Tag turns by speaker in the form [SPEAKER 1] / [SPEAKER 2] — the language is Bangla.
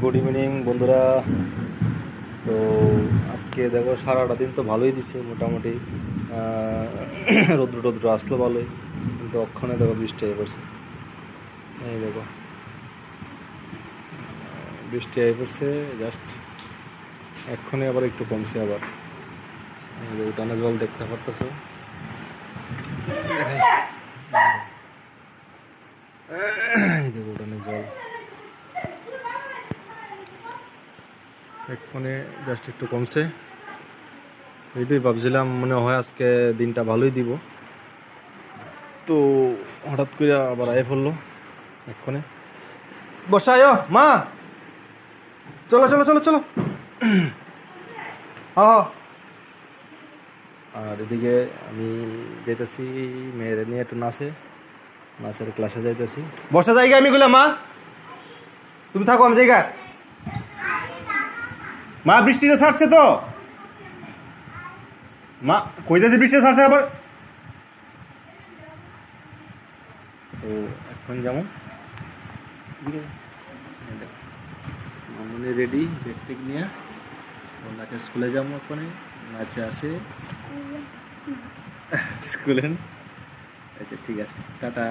[SPEAKER 1] গুড ইভিনিং বন্ধুরা। তো আজকে দেখো, সারাটা দিন তো ভালোই দিছে, মোটামুটি। রৌদ্র টৌদ্র আসলো ভালোই, কিন্তু অক্ষণে দেখো বৃষ্টি হয়ে পড়ছে। এই দেখো। বৃষ্টি হয়ে পড়ছে জাস্ট এক্ষণে আবার একটু কমছে আবার। উঠানে জল দেখতে পারতেছো। দেখো জল। এক্ষণে জাস্ট একটু কমছে। এইটাই ভাবছিলাম, মনে হয় আজকে দিনটা ভালোই দিব। তো হঠাৎ করে আবার আয় পড়ল এক্ষণে বসায় মা! চলো চলো চলো চলো। আর এদিকে আমি যেতেছি মেয়ের নিয়ে একটু নাচে। নাচের ক্লাসে যাইতেছি। বসা জায়গা আমি গুলা, মা! তুমি থাকো, আমি জায়গা
[SPEAKER 2] মা বৃষ্টিটা ছাড়ছে তো? মা কইতেছে বৃষ্টি ছাড়ছে আবার?
[SPEAKER 1] তো এখন যেমন। মামুনি রেডি ব্যাগ টেক নিয়ে। ও নাচের স্কুলে যাব ওখানে নাচে আসে। স্কুলে আচ্ছা ঠিক আছে। টাটা।